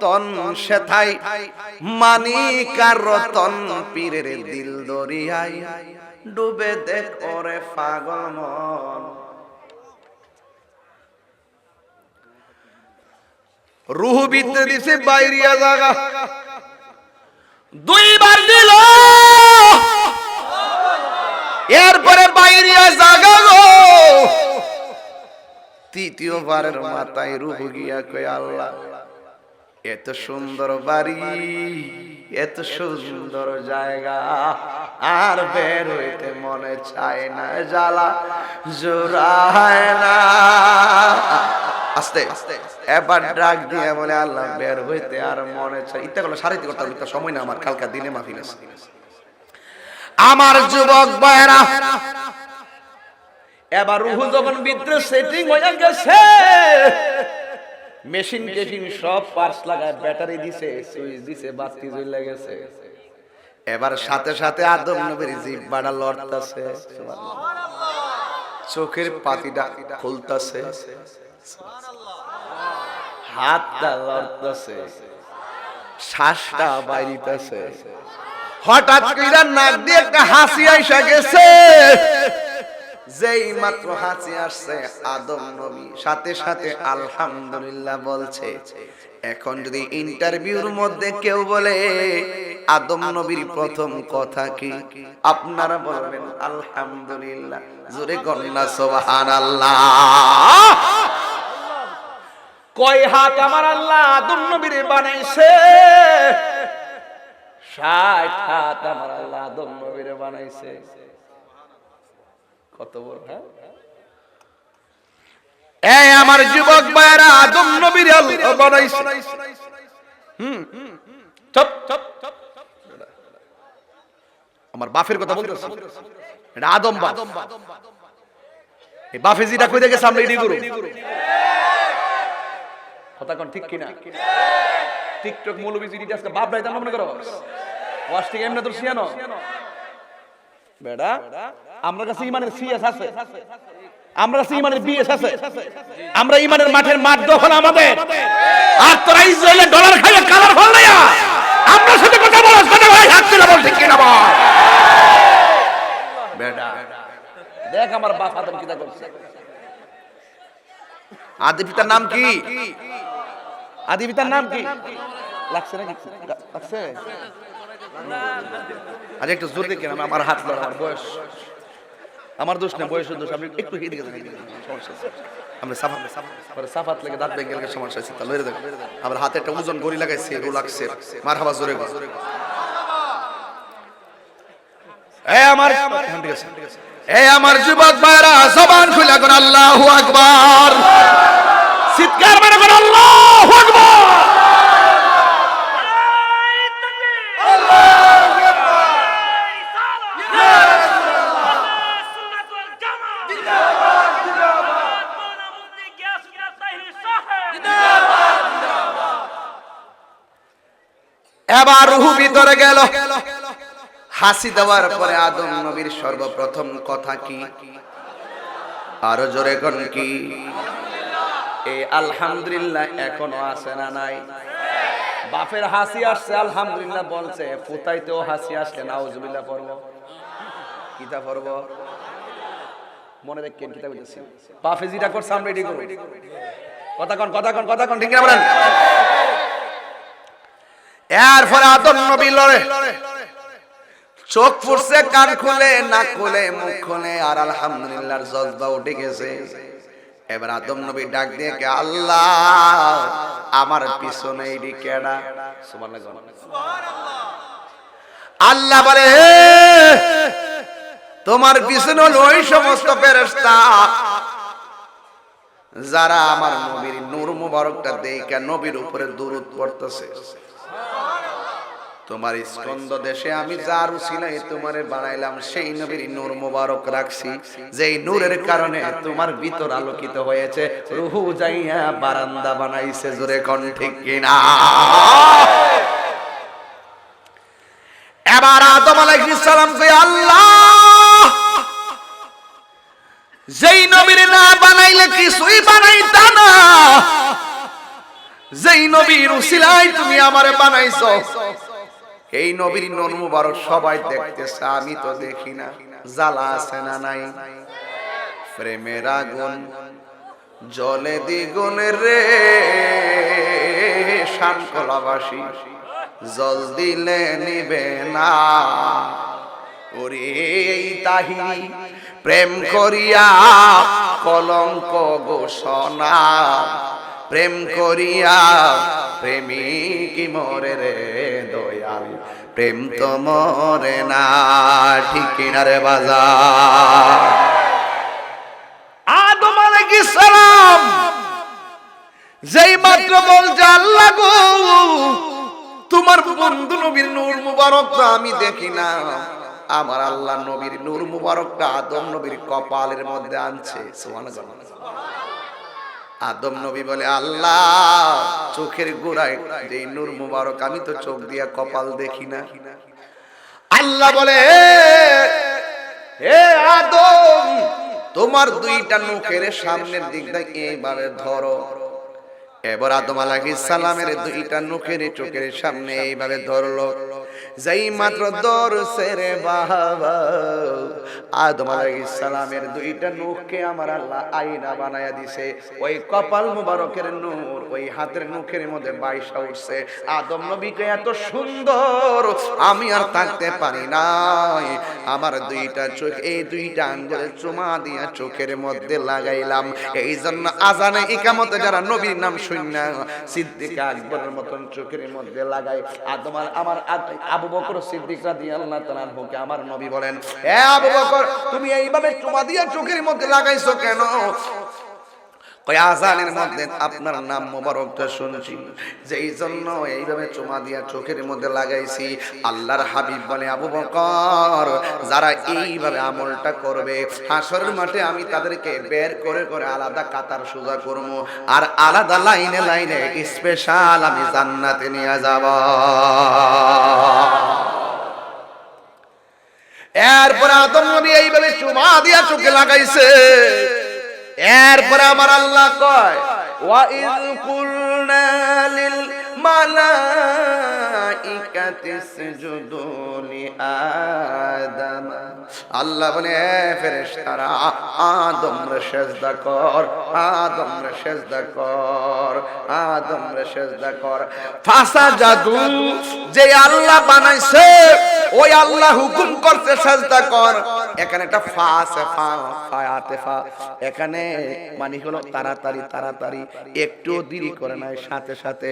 তন সেথাই মানিকার রতন পীরের দিল দরিয়াই। ডুবে দেখ ওরে পাগল মন। রুহ বিতে দিছে বাইরিয়া জায়গা দুইবার দিল। এরপরে বাইরিয়া জায়গা গো। তৃতীয়বারের মাথায় রুহ গিয়া কয়, আল্লাহ। এত সুন্দর বাড়ি এত সুন্দর জায়গা। আর বের হইতে মনে চায় না জ্বালা জোড়ায় না। আস্তে এবার ডাক দিয়ে বলে আল্লাহ বের হইতে আর মনে চাই ইত্যা করলে সারিতে করতে হবে, সময় না আমার কালকা দিনে মাফিল না আমার যুবক ভাইরা এবার রুহু যখন বিদ্রোহ সেটিং হয়ে গেছে। মেশিন টেশিন সব পার্স লাগায় ব্যাটারি দিছে সুইচ দিছে বাতি জ্বলে গেছে। এবার সাথে সাথে আদম নবীর জিহ্বাটা লড়তাছে চোখের পাতিটা খুলতাছে। হাতটা লড়তাছে শ্বাসটা বাইরিতেছে হঠাৎ কইরা নাক দিয়ে একটা হাসি আইসা গেছে। যেই মাত্র হাসি আসছে, আদম নবী সাথে সাথে আলহামদুলিল্লাহ বলছে, এখন যদি ইন্টারভিউর মধ্যে কেউ বলে, আদম নবীর প্রথম কথা কি? আপনারা বলবেন, আলহামদুলিল্লাহ। জোরে কন্যা সুবহানাল্লাহ। কয় হাত আমার আল্লাহ আদম নবীর বানাইছে? ষাট হাত আমার আল্লাহ আদম নবীর বানাইছে। কত বড় হ্যাঁ? এই আমার যুবক ভাইরা আদম নবীর আল্লাহ বানাইছে। হুম চুপ চুপ আমার বাপের কথা বলতেছি। এটা আদম বাপ। এই বাপে যেটা কই দেখে সামনে এডি গুরু কথা কোন ঠিক কিনা? টিকটক মৌলবি জিডি আজকে বাপ রাইতাম মনে করো? ওয়াশ থেকে এমনি তোর শিয়ানো? বেড়া আমরা কাছে ইমানের সিএস আছে। আমরা কাছে ইমানের বিএস আছে। আমরা ইমানের মাঠের মাঠ দখল আমাদের। আর তোরা ইসরায়েলের ডলার খাইয়ে কালার ফল না আমরা সাথে কথা বলাস কথা ভাই হাত তুলে বল ঠিক কিনা বল। বেড়া দেখ আমার বাপ আদম কিতা করছে আদি পিতার নাম কি? আদি পিতার নাম কি? লাগছে নাকি? লাগছে। আজ একটু জোর দেখি আমি আমার হাত লড়া আমার বয়স। আমার দোষ নেই বয়সের দোষ আপনি একটু এদিকে সমস্যা আমরা সাফাত পরে সাফাত লাগে দাঁত ভেঙে গেলে সমস্যা আছে তা লইরে দেখো। আমার হাতে একটা ওজন গড়ি লাগাইছে রু লাগছে। মার হাবা জোরে গো এই আমার এই আমার যুবক ভাইরা জবান খুলে কোন আল্লাহু আকবার। চিৎকার মেরে কোন আল্লাহু আকবার এবার রুহু ভিতরে গেল। হাসি দেওয়ার পরে আদম নবীর সর্বপ্রথম কথা কি? আরও জোরে কোন কি? এই আলহামদুলিল্লাহ এখনও আসে না নাই? বাপের হাসি আসছে, আলহামদুলিল্লাহ বলছে, ফুতাইতেও হাসি আসলে, নাউজুবিল্লাহ পড়ব। কিতা পড়ব? মনে রেখে কিতা বুঝেছি বাপে যেটা করছে, আমরা এটি করব। কথা কন কথা কন কথা কন, ঠিক না বলেন? এর ফলে আদম নবী লড়ে। চোখ ফুটছে, কান খুলে, নাক খুলে, মুখ খুলে, আর আলহামদুলিল্লাহর জজবা উঠে গেছে। এবার আদম নবী ডাক দিয়ে কে, আল্লাহ, আমার পিছনে এডি কেডা আল্লাহ বলে, হে, তোমার পিছনে হলো ওই সমস্ত ফেরেশতা। যারা আমার নবীর নূর মুবারকটা দেখে নবীর উপরে দুরুদ পড়তেছে। তোমার স্কন্দ দেশে আমি যার উসিলাই তোমারে বানাইলাম, সেই নবীর নূর মোবারক রাখছি। যেই নূরের কারণে তোমার ভিতর আলোকিত হয়েছে। রুহু যাইয়া বারান্দা বানাইছে, জোরে কোন ঠিক কিনা? এবার আদম আলাইহিস সালাম কই আল্লাহ, যেই নবীর না বানাইলে কিছুই বানাইতা না। যেই নবীর উসিলাই তুমি আমারে বানাইছো এই নবীর নন মুবারক সবাই দেখতেছে, আমি তো দেখি না। জ্বালা আছে না নাই? প্রেমের আগুন, জলে দ্বিগুণের রে শানকলাবাসী জল দিলে নিবে না। ওরে এই তাহিরি, প্রেম করিয়া কলঙ্ক ঘোষণা। প্রেম করিয়া প্রেমিক মরে রে দয়াল, প্রেম তো মরে না, ঠিক কিনা রে বাজার। আদম আলাইহিস সালাম, যেই মাত্র বলছে, আল্লাহ গো, তোমার বন্ধু নবীর নূর মুবারকটা আমি দেখি না। আমার আল্লাহ নবীর নূর মুবারকটা আদম নবীর কপালের মধ্যে আনছে, সুবহানাল্লাহ। আদম নবী বলে আল্লাহ চোখের গোড়ায় যে নূর মুবারক আমি তো চোখ দিয়া কপাল দেখি না। আল্লাহ বলে হে আদম তোমার দুইটা নখের সামনের দিকটা এইভাবে ধরো। এবার আদম আলাইহিস সালামের দুইটা নখের চোখের সামনে এইভাবে ধরলো। যেই মাত্র ধরছে রে বাবা। আদম আলাইহিস সালামের দুইটা নখকে আমার আল্লাহ আয়না বানায়া দিছে। ওই কপাল মুবারকের নূর, ওই হাতের নখের মধ্যে বাইশা উঠছে। আদম নবীকে এত সুন্দর আমি আর থাকতে পারি নাই। আমার দুইটা চোখ, এই দুইটা আঙ্গুলে চুমা দিয়া চোখের মধ্যে লাগাইলাম। এই জন্য আজানে ইকামতে যারা নবীর নাম না সিদ্দিকা আকবরের মতন চোখের মধ্যে লাগাই আর তোমার আমার আবু বকর সিদ্দিক আল্লাহ তালার আনহুকে আমার নবী বলেন, এ আবু বকর, তুমি এইভাবে চুমা দিয়ে চোখের মধ্যে লাগাইছো কেন? কই আজানের মধ্যে আপনার নাম মোবারকটা শুনছি। যেই জন্য এইভাবে চুমা দিয়া চোখের মধ্যে লাগাইছি, আল্লাহর হাবিব বলে, আবু বকর, যারা এইভাবে আমলটা করবে, হাসরের মাঠে আমি তাদেরকে বের করে করে আলাদা কাতার সোজা করব আর আলাদা লাইনে লাইনে স্পেশাল আমি জান্নাতে নিয়ে যাব। এরপরে আদম নবী এইভাবে চুমা দিয়া চোখে লাগাইছে। এরপরে আমার আল্লাহ কয় ওয়া ইয আল্লাহ বলে, এ ফেরেশতারা আদম রে সেজদা কর আদম রে সেজদা কর আদম রে সেজদা কর। ফাসা জাদু যে আল্লাহ বানাইছে, ওই আল্লাহ হুকুম করতে সেজদা কর। এখানে একটা ফা আছে, ফা ফায়াতে ফা। এখানে মানে হলো তাড়াতাড়ি তাড়াতাড়ি একটু দেরি করে নাই, সাথে সাথে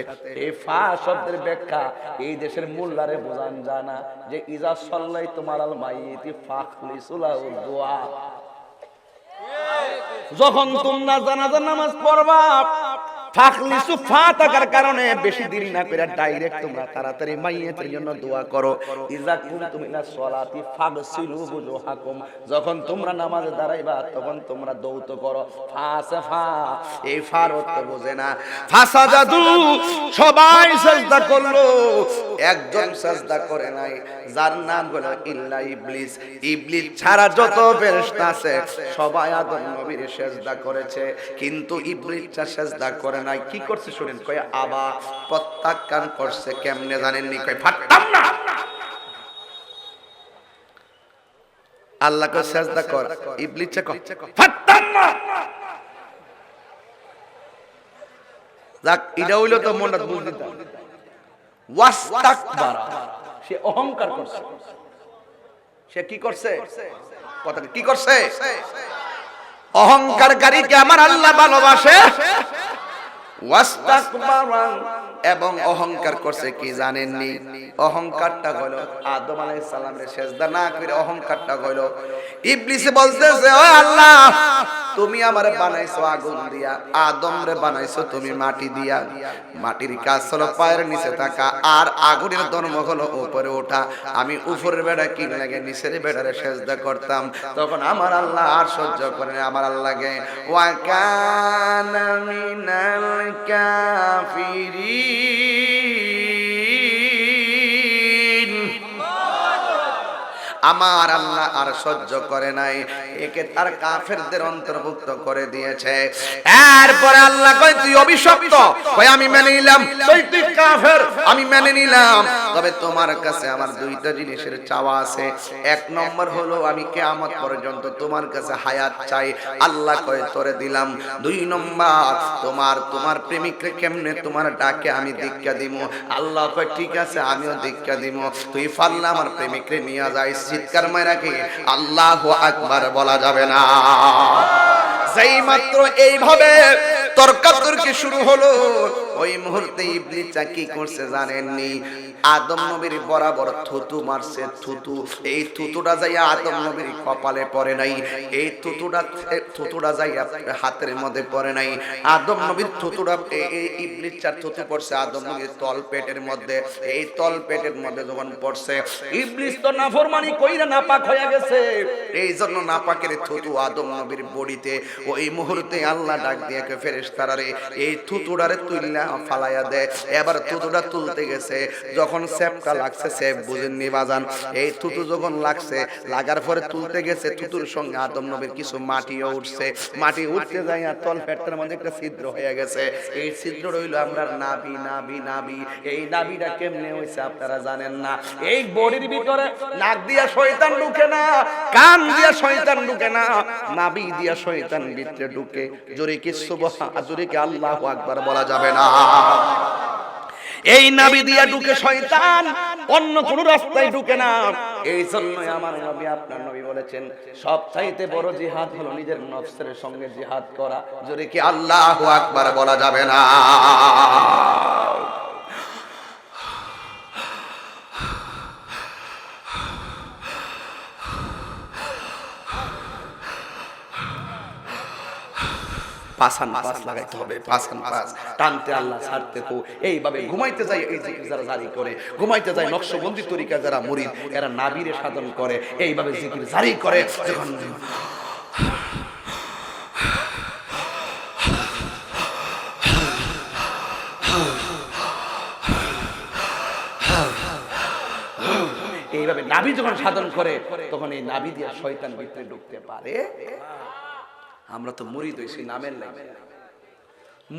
এই ফা শব্দের ব্যাখ্যা, এই দেশের মোল্লারে বোঝান জানা যে, ইজা সল্লাই তোমার আল মাইতি ফাখলি সুলাউ দোয়া। যখন তোমরা জানাজার নামাজ পড়বা ফাকলিসু ফা থাকার কারণে বেশি দেরি না করে যখন তোমরা নামাজে দাঁড়াইবা, তখন তোমরা দৌত করো। এই বোঝে না। সবাই করল। একজন করে নাই, যার নাম হলো ইল্লা ইবলিস। ইবলিস ছাড়া যত আছে, সবাই আদম নবীর করেছে। কিন্তু ইবলিসটা সেজদা করে নাই, কি করছে শুনেন? কয়, আবা, প্রত্যাখ্যান করছে কেমনে জানেননি? কয়, ফাটতাম না। আল্লাহকে সেজদা কর ইবলিসটা কয় ফাটতাম না। যাক, এটা হইল তো মনটা বুঝ দিতাম ওয়াস্তাকবারা, সে অহংকার করছে। সে কি করছে? কথা কি করছে? অহংকারকারীকে আমার আল্লাহ ভালোবাসে। এবং অহংকার করছে কি জানেননি? অহংকারটা হইল আদম আলাই সালামের শেষদা না করে অহংকারটা হইল ইবলিসে বলতেছে, ও আল্লাহ তুমি আমারে বানাইছো আগুন দিয়া আদম রে বানাইছো তুমি মাটি দিয়া। মাটির কাজ হলো পায়ের নিচে থাকা, আর আগুনের ধর্ম হলো উপরে ওঠা। আমি উপরের বেড়া কি লাগে, নিচের বেড়ারে সেজদা করতাম। তখন আমার আল্লাহ আর সহ্য করে আমার আল্লাহকে ওয়াকানা মিনাল কাফিরিন। আমার আল্লাহ আর সহ্য করে নাই। একে তার কাফেরদের অন্তর্ভুক্ত করে দিয়েছে। এরপরে আল্লাহ কয়, তুই অভিশপ্ত। কয়, আমি মেনে নিলাম। তুই তুই কাফের, আমি মেনে নিলাম। তবে তোমার কাছে আমার দুইটা জিনিসের চাওয়া আছে। এক নম্বর হলো, আমি কিয়ামত পর্যন্ত তোমার কাছে হায়াত চাই। আল্লাহ কয়, তোরে দিলাম। দুই নম্বর, তোমার তোমার প্রেমিককে কেমনে তোমার ডাকে আমি দীক্ষা দিব আল্লাহ কয়, ঠিক আছে, আমিও দীক্ষা দিব তুই পারলে আমার প্রেমিককে নিয়ে যাই চিৎকার মারা কি? আল্লাহ আকবার বলা যাবে না। যেই মাত্র এইভাবে তর্কাতর্কি শুরু হলো, ওই মুহূর্তে কি করছে জানেননি? আদম নবীর বরাবর থুতু মারছে, থুতু। এই থুতুটা যাইয়া আদম নবীর কপালে পড়ে নাই। এই থুতুটা থুতুটা যাইয়া হাতের মধ্যে পড়ে নাই। আদম নবীর থুতুটা, এই ইবলিসার থুতু পড়ছে আদম নবীর তল পেটের মধ্যে। এই তল পেটের মধ্যে যখন পড়ছে, ইবলিস তো নাফরমানি কইরা নাপাক হয়ে গেছে। এই জন্য নাপাকের থুতু আদম নবীর বডিতে ওই মুহূর্তে আল্লাহ ডাক দিয়ে কে ফেরেশতারে এই থুতুডারে তুইলা ফালাইয়া দেয় এবার থুতুটা তুলতে গেছে, যখন সেপটা লাগছে, সেপ বুঝেননি বাজান। এই থুতু যখন লাগছে, লাগার পরে তুলতে গেছে, থুতুর সঙ্গে আদম নবীর কিছু মাটিও উঠছে। মাটি উঠতে যায় আর তল পেটের মধ্যে একটা ছিদ্র হয়ে গেছে। এই ছিদ্র রইল আমরা নাবি নাবি নাবি এই নাবিটা কেমনে হইছে আপনারা জানেন না। এই বডির ভিতরে নাক দিয়া শয়তান ঢুকে না, কান দিয়া শয়তান ঢুকে না নাবি দিয়া শয়তান ভিতরে ঢুকে জোরে কি সুবহা জোরে কি আল্লাহু আকবার বলা যাবে না। এই নাবি দিয়া ঢুকে শয়তান, অন্য কোন রাস্তায় ঢুকে না। এই জন্যই আমার নবী আপনার নবী বলেছেন সব চাইতে বড় জিহাদ হলো নিজের নফসের সঙ্গে জিহাদ করা জোরে কি আল্লাহু আকবার বলা যাবে না। পাসান পাস লাগাইতে হবে পাসান পাস টানতে আল্লাহ ছাড়তে তো এইভাবে ঘুমাইতে যায় এই জিকির যারা জারি করে, ঘুমাইতে যায় নকশবন্দি তরিকা যারা মুরিদ, এরা নাবিরে সাধন করে, এইভাবে জিকির জারি করে, যখন এইভাবে নাভি যখন সাধন করে, তখন এই নাভি দিয়ে শয়তান ভিতরে ঢুকতে পারে। আমরা তো মুড়ি দইছি নামের নাই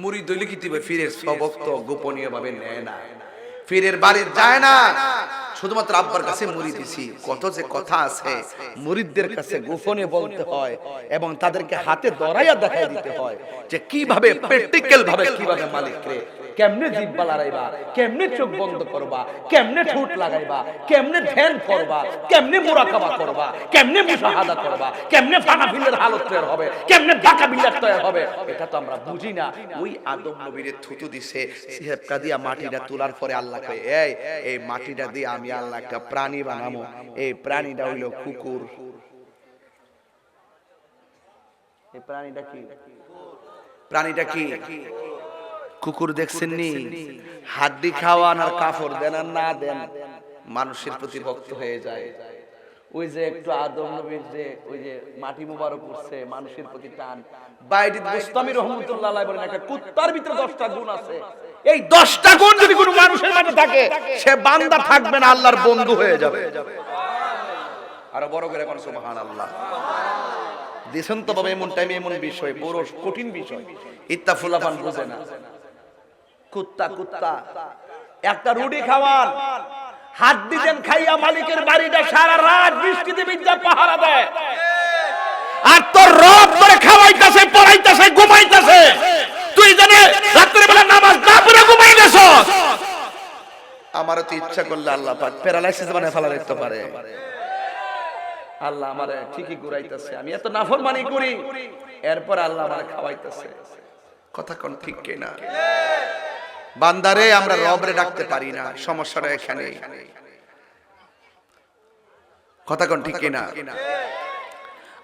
মুড়ি দইলে কি দিবে? ফিরের সবক গোপনীয় ভাবে নেয় না। ফিরের বাড়ি যায় না। শুধুমাত্র আব্বার কাছে মুড়ি দিছি। কত যে কথা আছে মুরিদদের কাছে গোপনে বলতে হয় এবং তাদেরকে হাতে দরাইয়া দেখাই দিতে হয় যে কীভাবে প্র্যাকটিক্যাল ভাবে কীভাবে মালিক রে। কেমনে জিব্বা লড়াইবা কেমনে চোখ বন্ধ করবা? কেমনে ঠোঁট লাগাইবা? কেমনে ধ্যান করবা? কেমনে মুরাকাবা করবা? কেমনে মুশাহাদা করবা? কেমনে ফানা ফিলের হালত তৈরি হবে? কেমনে ঢাকা বিল্লার তৈরি হবে? এটা তো আমরা বুঝি না। ওই আদম নবীরে থুতু দিছে সিহেবটা দিয়া মাটিটা তোলার পরে আল্লাহ কয় এই এই মাটিটা দিয়ে আমি আল্লাহ একটা প্রাণী বানাবো এই প্রাণীটা হইল কুকুর। এই প্রাণীটা কি? প্রাণীটা কি? কুকুর দেখছেন নি? হাড্ডি খাওয়ান আর কাপড় দেন আর না দেন মানুষের প্রতি ভক্ত হয়ে যায়। ওই যে একটু আদম নবীর যে ওই যে মাটি মুবারক উঠছে মানুষের প্রতি টান। বাইরিদ গোস্তামি রহমতুল্লাহ আলাইহি বলেন একটা কুত্তার ভিতরে দশটা গুণ আছে। এই দশটা গুণ যদি কোনো মানুষের মাঝে থাকে সে বান্দা থাকবে না আল্লাহর বন্ধু হয়ে যাবে। আরও বড় করে এখন সুবহানাল্লাহ। দিছেন তো বাবা এমন টাইমে এমন বিষয় বড় কঠিন বিষয়। ইত্তা ফুলাফান বুঝে না। কুত্তা কুত্তা একটা রুটি খাওয়ান। হাত দিতেন খাইয়া মালিকের বাড়িটা সারা রাত বৃষ্টিতে বিদ্যা পাহারা দেয়। আর তোর রব করে খাওয়াইতেছে পড়াইতেছে ঘুমাইতেছে। তুই জানে রাত্রে বেলা নামাজ না পড়ে ঘুমাই গেছ আমারও তো ইচ্ছা করলে আল্লাহ পাক প্যারালাইসিস বানায় ফেলা দেখতে পারে আল্লাহ আমারে ঠিকই ঘুরাইতেছে। আমি এত নাফরমানি করি এরপর আল্লাহ আমারে খাওয়াইতেছে। কথা কোন ঠিক কিনা? বান্দারে আমরা রবরে ডাকতে পারি না সমস্যাটা এখানে। কথা কোন ঠিক কিনা?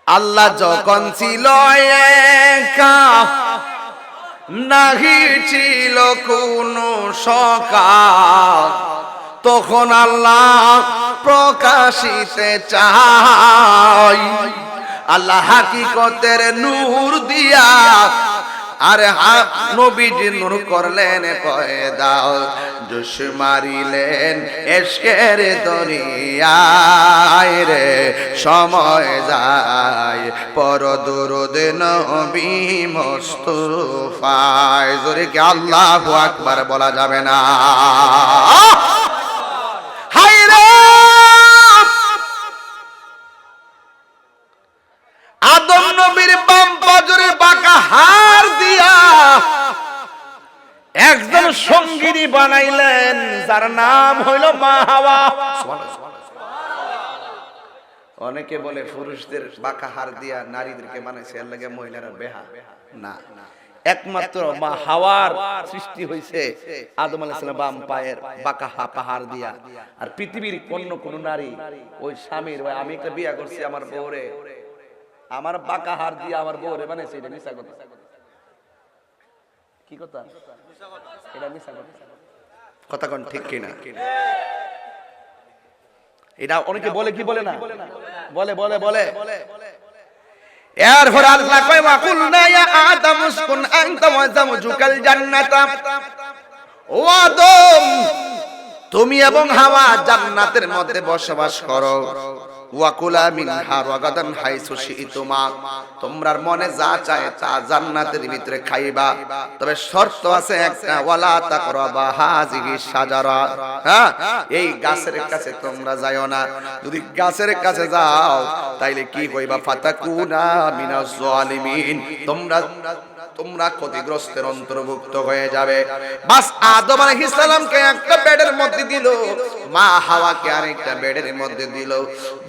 আল্লাহ যখন ছিল একা নাহি ছিল কোনো সকাল তখন আল্লাহ প্রকাশিতে চাই। আল্লাহ হাকিকতের নূর দিয়া আরে হা নবীজি নূর করলেন পয়দা জোশ মারিলেন এসকের দরিয়ায় রে। সময় যায় পর দুরুদ নবী মোস্তফায়। জোরে কি আল্লাহু আকবার বলা যাবে না? একজন সঙ্গিনী বানাইলেন, যার নাম হইল মা হাওয়া। অনেকে বলে পুরুষদের বাঁকা হার দিয়া নারীদেরকে বানাইছে, এর লাগে মহিলারা বেহা। না। একমাত্র মা হাওয়ার সৃষ্টি হয়েছে আদম আলাইহিস সালাম বাম পায়ের বাঁকা হা পাহাড় দিয়া। আর পৃথিবীর কোন কোন নারী ওই স্বামীর, ওই আমি একটা বিয়া করছি আমার বউরে। আমার বাঁকা হার দিয়ে আমার বউরে বানাইছে, এটা মিশা কথা। কি কথা? এটা মিশা কথা। কথা ঠিক কিনা? এটা অনেকে বলে, কি বলে না? বলে বলে বলে। এরপর আল্লাহ কয় ইয়া আদম আনতা ওয়া জান্নাতা। ও আদম, তুমি এবং হাওয়া জান্নাতের মধ্যে বসবাস করো। ওয়াকুলা মিনহা রাগাদান তোমরার মনে যা চায় তা জান্নাতের ভিতরে খাইবা। তবে শর্ত আছে একটা, ওয়ালা তাকরাবা হ্যাঁ এই গাছের কাছে তোমরা যাইও না। যদি গাছের কাছে যাও, তাইলে কি হইবা? ফাতাকুনা মিনাজ জালিমিন তোমরা তোমরা ক্ষতিগ্রস্তের অন্তর্ভুক্ত হয়ে যাবে। বাস আদম আলাইহিস সালামকে একটা বেডের মধ্যে দিল, মা হাওয়াকে আরেকটা বেডের মধ্যে দিল।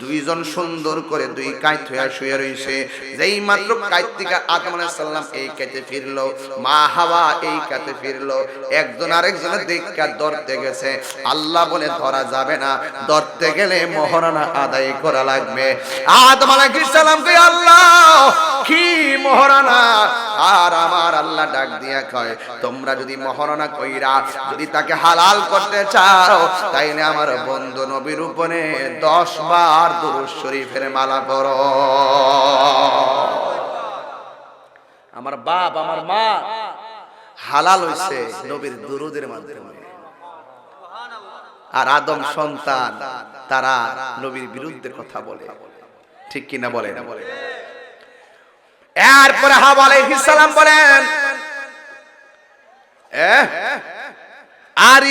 দুইজন সুন্দর করে দুই কাইত হয়ে শুয়ে রইছে। যেই মাত্র কাইত থেকে আদম আলাইহিস সালাম এই কাইতে ফিরলো, মা হাওয়া এই কাইতে ফিরলো। একজন আরেকজনের দেখা ধরতে গেছে। আল্লাহ বলে, ধরা যাবে না, ধরতে গেলে মহারণা আদায় করা লাগবে। আদম আলাইহিস সালামকে, আল্লাহ, কি মহারণা আর আমার আল্লাহ ডাক দিয়া কয়, তোমরা যদি মহারণা কইরা যদি তাকে হালাল করতে চাও, তাইলে আমার বন্ধু নবীর উপরে দশ বার দুরুদ শরীফের মালা করো আমার বাপ, আমার মা হালাল হইছে নবীর দুরুদের মাধ্যমে। আর আদম সন্তান, তারা নবীর বিরুদ্ধে কথা বলে। ঠিক কিনা বলে না বলে এরপরে হাওয়া আলাইহিস সালাম বলেন আর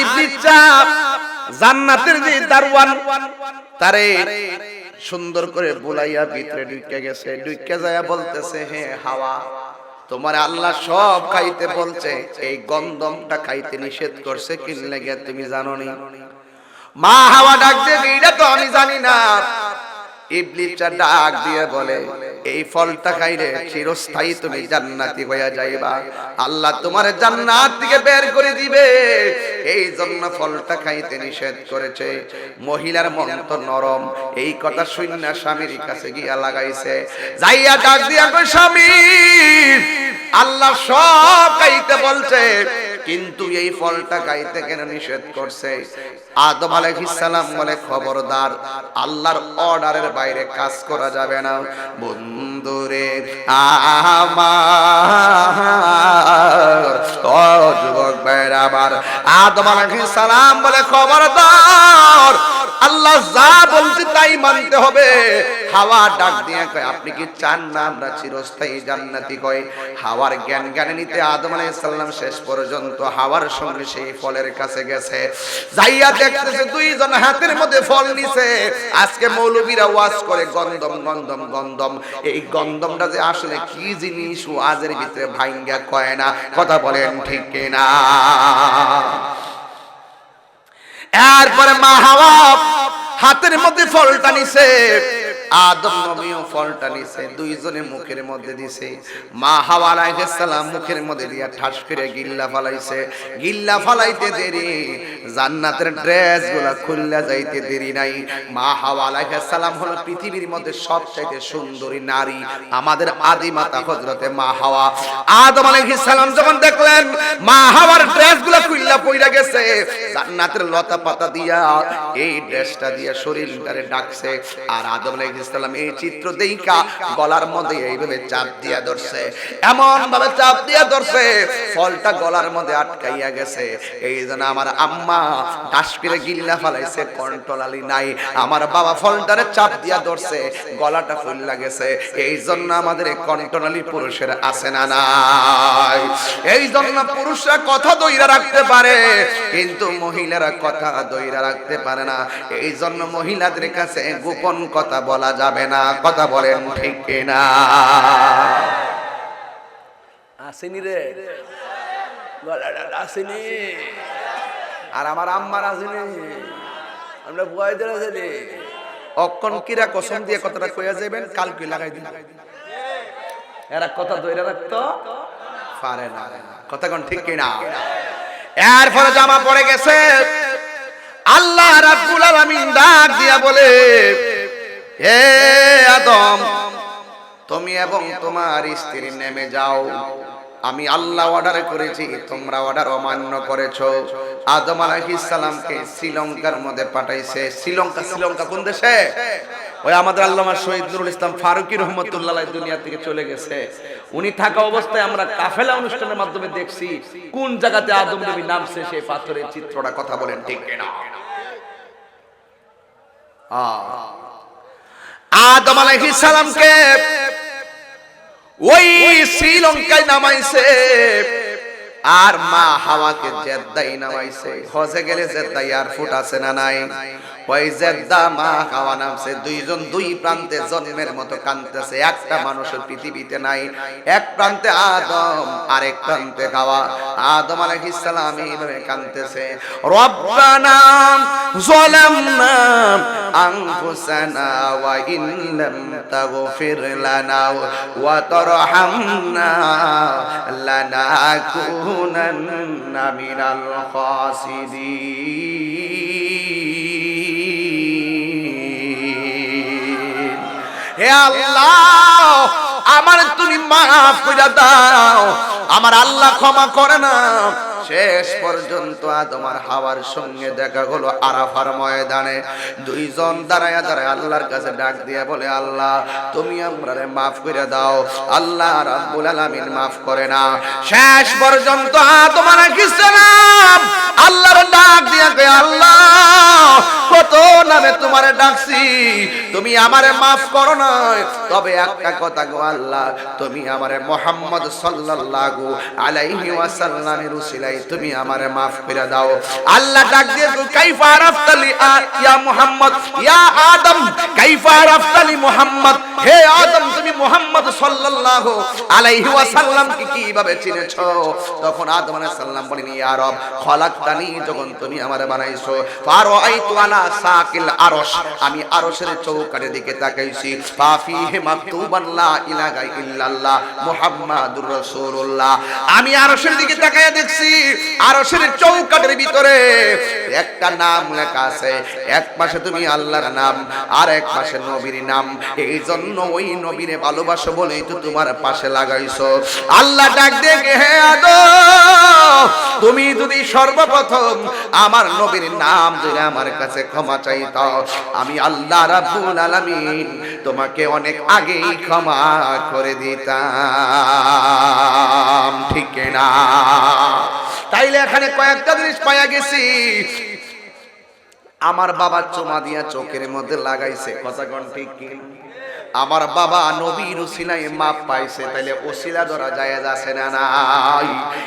জান্নাতের যে তারে সুন্দর করে ভিতরে ঢুকে গেছে। ঢুকে যায় বলতেছে হাওয়া, তোমার আল্লাহ সব খাইতে বলছে, এই গন্ধমটা খাইতে নিষেধ করছে কি লেগে তুমি জানো নি মা হাওয়া ডাক তো আমি জানি না। ডাক দিয়ে বলে, এই ফলটা খাইলে চিরস্থায়ী তুমি জান্নাতি যাইবা। আল্লাহ তোমার জান্নাত থেকে বের করে দিবে। এই জন্য ফলটা খাইতে নিষেধ করেছে। মহিলার মন তো নরম। এই কথা শূন্য স্বামীর কাছে গিয়া লাগাইছে। যাইয়া ডাক দিয়া কই স্বামী, আল্লাহ সব খাইতে বলছে। কিন্তু এই ফলটা গাইতে কেন নিষেধ করছে? আদম সালাম বলে, খবরদার, আল্লাহর অর্ডারের বাইরে কাজ করা যাবে না। বন্ধুরে, আমার যুবক ভাইরা আমার আদম সালাম বলে, খবরদার মানতে হবে। হাওয়া ডাক দিয়ে কয়, আপনি কি চান না আমরা চিরস্থায়ী জান্নাতি কয় হাওয়ার জ্ঞান জ্ঞানে নিতে আদম আলাইহিস সালাম শেষ পর্যন্ত হাওয়ার সঙ্গে সেই ফলের কাছে গেছে। যাইয়া দেখতেছে দুইজন হাতের মধ্যে ফল নিছে। আজকে মৌলবীরা ওয়াজ করে, গন্ধম গন্ধম গন্ধম। এই গন্ধমটা যে আসলে কি জিনিস, ওয়াজের ভিতরে ভাঙ্গা কয় না। কথা বলেন ঠিক কিনা? এরপরে মা হাওয়া হাতের মধ্যে ফলটা নিছে। আদম নবীও ফলটা নিছে, দুইজনে মুখের মধ্যে দিছে। মা হাওয়া সালাম মুখের মধ্যে দিয়া ঠাস করে গিল্লা ফালাইছে। গিল্লা ফালাইতে দেরি, জান্নাতের ড্রেসগুলা খুললা যাইতে দেরি নাই। মা হাওয়া সালাম হলো পৃথিবীর মধ্যে সবচাইতে সুন্দরী নারী, আমাদের আদি মাতা হযরতে মা হাওয়া। আদম সালাম যখন দেখলেন মা হাওয়ার ড্রেসগুলা খুললা পইরা গেছে, জান্নাতের লতা পাতা দিয়া এই ড্রেসটা দিয়া শরীরটারে ডাকছে। আর আদম আলাইহিস আলাইহিসসালাম এই চিত্র দেইকা গলার মধ্যে এইভাবে চাপ দিয়া ধরছে। এমন ভাবে চাপ দিয়া ধরছে, ফলটা গলার মধ্যে আটকাইয়া গেছে। এই জন্য আমার আম্মা গিল্লা ফালাইছে কন্ট্রোলালি নাই। আমার বাবা ফলটারে চাপ দিয়া ধরছে, গলাটা এই জন্য আমাদের কন্ট্রোলালি পুরুষের আছে না নাই। এই জন্য পুরুষরা কথা দইরা রাখতে পারে, কিন্তু মহিলারা কথা দইরা রাখতে পারে না। এই জন্য মহিলাদের কাছে গোপন কথা বলা যাবে না কথা বলেন ঠিক না আসেনি রে। আসেনি। আর আমার আম্মার আসেনি আমরা বুয়াইদের আসেনি অক্ষণ কিরা কসম দিয়ে কথাটা কইয়া যাবেন কালকে লাগাই দিন এরা কথা ধরে রাখতো? পারে না। কথা কোন ঠিক কিনা? এরপরে জামা পড়ে গেছে। আল্লাহ রাব্বুল আলামিন ডাক দিয়া বলে হে আদম, তুমি এবং তোমার স্ত্রী নেমে যাও। আমি আল্লাহ অর্ডার করেছি, তোমরা অর্ডার অমান্য করেছ। আদম সালামকে শ্রীলঙ্কার মধ্যে পাঠাইছে। শ্রীলঙ্কা শ্রীলঙ্কা কোন দেশে? ওই আমাদের আল্লামা শহীদ নুরুল ইসলাম ফারুকি রহমতুল্লাহ দুনিয়া থেকে চলে গেছে। উনি থাকা অবস্থায় আমরা কাফেলা অনুষ্ঠানের মাধ্যমে দেখছি, কোন জায়গাতে আদম নবী নামছে সেই পাথরের চিত্রটা কথা বলেন ঠিক কিনা? আহ। আদম আলাইহিস সালামকে ওই শ্রীলঙ্কায় নামাইছে। আর মা হাওয়াকে জেদ্দাই নামাইছে। হজে গেলে জেদ্দা এয়ারফোর্ট আছে না নাই? ওই জেদ্দা মা হাওয়া নামছে। দুইজন দুই প্রান্তে জন্মের মতো কানতেছে একটা মানুষের পৃথিবীতে নাই। এক প্রান্তে আদম, আরেক প্রান্তে হাওয়া। আদম আলাইহিস সালাম এইভাবে কানতেছে রব্বানা যালামনা আনফুসানা ওয়া ইন লাম তাগফির লানা ওয়া তারহামনা লানাকুনান্না মিনাল খাসিরিন হে আল্লাহ! আমার তুমি মাফ করে দাও। আমার আল্লাহ ক্ষমা করে না। শেষ পর্যন্ত তোমার হাওয়ার সঙ্গে দেখা হলো আরাফার ময়দানে। দুইজন দাঁড়ায় দাঁড়ায় আল্লাহর কাছে ডাক দিয়ে বলে, আল্লাহ, তুমি আমরারে মাফ করে দাও। আল্লাহ রাব্বুল আলামিন মাফ করে না। শেষ পর্যন্ত তোমার কিসলাম আল্লাহর নামে তোমারে ডাকছি? তুমি আমারে মাফ করো না তবে একটা কথা গো আল্লাহ তুমি আমারে মোহাম্মদ সাল্লাল্লাহু আলাইহি ওয়াসাল্লামের উসিলাই তুমি আমারে মাফ করে দাও। আল্লাহ ডাক দিয়ে কই, কাইফা আরাফতালি ইয়া মুহাম্মদ ইয়া আদম কাইফা আরাফতালি মুহাম্মদ হে আদম তুমি মুহাম্মদ সাল্লাল্লাহু আলাইহি ওয়াসাল্লামকে কীভাবে চিনেছো? তখন আদম আলাইহিস সালাম বলেন ইয়া রব খলাকতানি যখন তুমি আমারে বানাইছো ফারাআইতু আলা সাকিল একটা নাম লেখা আছে। এক পাশে তুমি আল্লাহর নাম, আর এক পাশে নবীর নাম। এই জন্য ওই নবীরে ভালোবাসো বলেই তো তোমার পাশে লাগাইছো। আল্লাহ ডাক দেখে তুমি যদি সর্বপ্রথম আমার নবীর নাম ধরে আমার কাছে ক্ষমা চাইতাও আমি আল্লাহ রাব্বুল আলামিন তোমাকে অনেক আগেই ক্ষমা করে দিতাম। ঠিক না? তাইলে এখানে কয়েকটা জিনিস পাইয়া গেছি। আমার বাবা চোমা দিয়া চোখের মধ্যে লাগাইছে। কথা কোন ঠিক কি? আমার বাবা নবীর উসিলায় মাপ পাইছে। তাইলে ওসিলা ধরা যায় আছে না নাই?